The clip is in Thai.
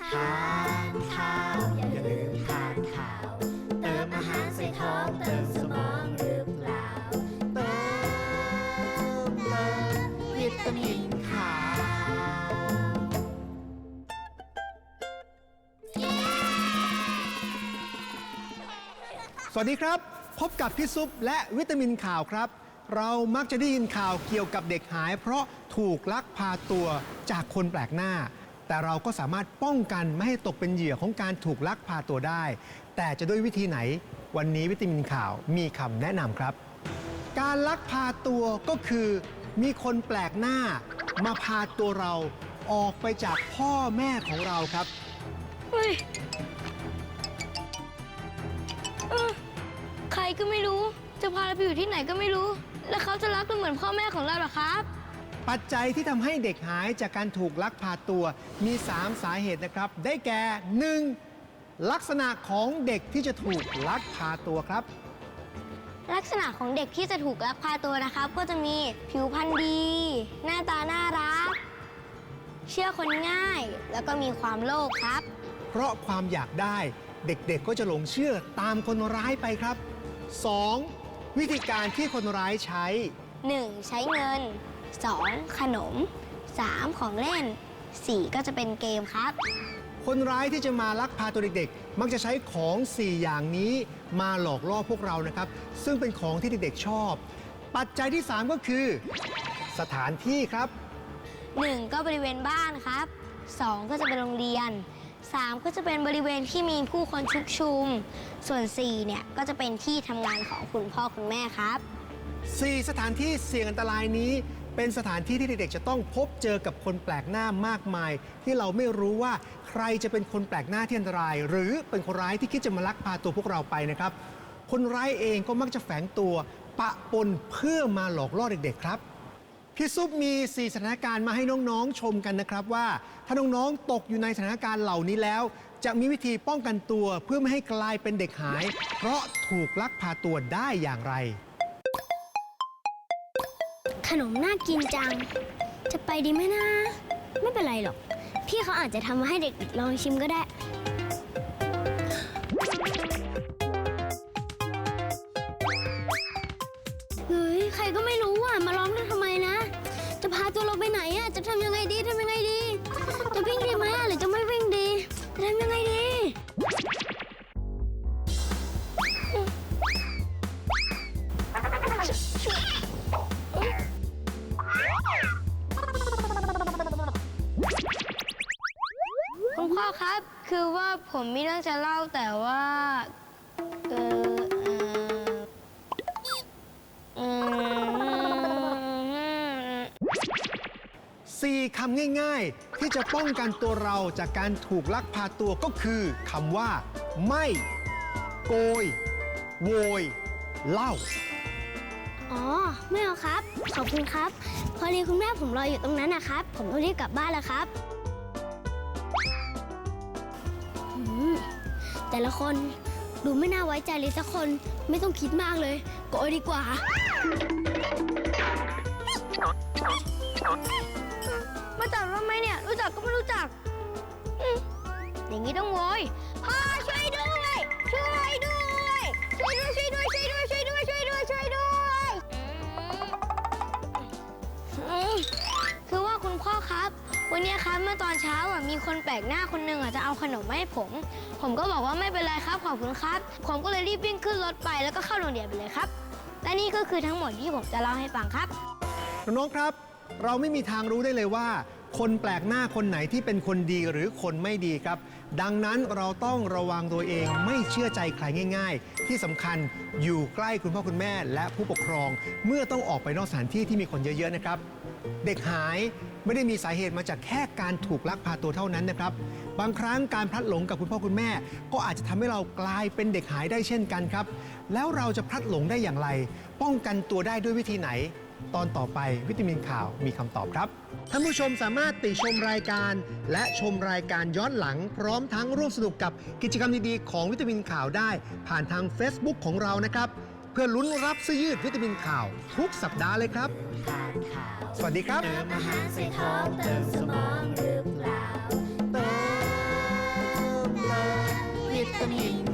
ทานข้าวอย่าลืมทานข้าว เติมอาหารใส่ท้องเติมสมองหรือเปล่าเติมเติมวิตามินขาวสวัสดีครับ พบกับพี่ซุปและวิตามินข่าวครับ เรามักจะได้ยินข่าวเกี่ยวกับเด็กหาย เพราะถูกลักพาตัวจากคนแปลกหน้า แต่เราก็สามารถป้องกันไม่ให้ตกเป็นเหยื่อของการถูกลักพาตัวได้ แต่จะด้วยวิธีไหน วันนี้วิตามินข่าวมีคำแนะนำครับ การลักพาตัวก็คือ มีคนแปลกหน้า มาพาตัวเราออกไปจากพ่อแม่ของเราครับ เฮ้ยเออใครก็ไม่รู้ จะพาเราไปอยู่ที่ไหนก็ไม่รู้ แล้วเขาจะรักเราเหมือนพ่อแม่ของเราเหรอครับ ปัจจัยที่ทำให้เด็กหายจากการถูกลักพาตัวมี 3 สาเหตุนะครับ ได้แก่ 1. ลักษณะของเด็กที่จะถูกลักพาตัวครับ ลักษณะของเด็กที่จะถูกลักพาตัวนะครับ ก็จะมีผิวพรรณดี หน้าตาน่ารัก เชื่อคนง่าย แล้วก็มีความโลภครับ เพราะความอยากได้เด็กๆก็จะหลงเชื่อตามคนร้ายไปครับ 2. วิธีการที่คนร้ายใช้ 1. ใช้เงิน 2. ขนม 3. ของเล่น 4. ก็จะเป็นเกมครับ คนร้ายที่จะมาลักพาตัวเด็กๆ มักจะใช้ของ 4 อย่างนี้มาหลอกล่อพวกเรานะครับ ซึ่งเป็นของที่เด็กๆชอบ ปัจจัยที่ 3 ก็คือ สถานที่ครับ 1 ก็บริเวณบ้านครับ 2 ก็จะเป็นโรงเรียน 3 ก็จะเป็นบริเวณที่มีผู้คนชุกชุม ส่วน 4 เนี่ยก็จะเป็นที่ทำงานของคุณพ่อคุณแม่ครับ 4 สถานที่เสี่ยงอันตรายนี้เป็นสถานที่ที่เด็กๆจะต้องพบเจอกับคนแปลกหน้ามากมาย ที่เราไม่รู้ว่าใครจะเป็นคนแปลกหน้าที่อันตราย หรือเป็นคนร้ายที่คิดจะมาลักพาตัวพวกเราไปนะครับ คนร้ายเองก็มักจะแฝงตัวปะปนเพื่อมาหลอกล่อเด็กๆครับพี่ซุปมี 4 สถานการณ์มาให้น้องๆชมกันนะครับว่า ถ้าน้องๆตกอยู่ในสถานการณ์เหล่านี้แล้ว จะมีวิธีป้องกันตัวเพื่อไม่ให้กลายเป็นเด็กหาย เพราะถูกลักพาตัวได้อย่างไร ขนมน่ากินจัง จะไปดีไหมนะ ไม่เป็นไรหรอก พี่เขาอาจจะทำมาให้เด็กๆลองชิมก็ได้ เฮ้ย ใครก็ไม่รู้อะ มาล้อมด้วยทำไมนะ จะพาตัวเราไปไหนอะ จะทำยังไงดีทำยังไง คือว่าผมมีเรื่องจะเล่าแต่ว่าเออเอออืม 4 คำง่ายๆ ที่จะป้องกันตัวเราจากการถูกลักพาตัวก็คือคำว่า ไม่ โกย โวย เล่า อ๋อ ไม่เอาครับ ขอบคุณครับ พอดีคุณแม่ผมรออยู่ตรงนั้นนะครับ ผมต้องรีบกลับบ้านแล้วครับ แต่ละคนดูไม่น่าไว้ใจเลยสักคนไม่ต้องคิดมากเลยโกยดีกว่า มาจับทำไมเนี่ยรู้จักก็ไม่รู้จัก วันนี้ครับเมื่อตอนเช้าอะมีคนแปลกหน้าคนหนึ่งอะจะเอาขนมมาให้ผม ผมก็บอกว่าไม่เป็นไรครับขอบคุณครับ ผมก็เลยรีบวิ่งขึ้นรถไปแล้วก็เข้าโรงเรียนไปเลยครับ และนี่ก็คือทั้งหมดที่ผมจะเล่าให้ฟังครับ น้องๆครับ เราไม่มีทางรู้ได้เลยว่า คนแปลกหน้าคนไหนที่เป็นคนดีหรือคนไม่ดีครับ ดังนั้นเราต้องระวังตัวเองไม่เชื่อใจใครง่าย ๆ ที่สำคัญอยู่ใกล้คุณพ่อคุณแม่และผู้ปกครอง เมื่อต้องออกไปนอกสถานที่ที่มีคนเยอะๆนะครับ เด็กหาย ไม่ได้มีสาเหตุมาจากแค่การถูกลักพาตัวเท่านั้นนะครับ บางครั้งการพลัดหลงกับคุณพ่อคุณแม่ ก็อาจจะทำให้เรากลายเป็นเด็กหายได้เช่นกันครับ แล้วเราจะพลัดหลงได้อย่างไร ป้องกันตัวได้ด้วยวิธีไหน ตอนต่อไปวิตามินข่าวมีคำตอบครับท่านผู้ชมสามารถติชมรายการ และชมรายการย้อนหลัง พร้อมทั้งร่วมสนุกกับกิจกรรมดีๆของวิตามินข่าวได้ ผ่านทาง Facebook ของเรานะครับ เพื่อลุ้นรับเสื้อยืดวิตามินข่าว ทุกสัปดาห์เลยครับสวัสดีครับ เติมวิตามิน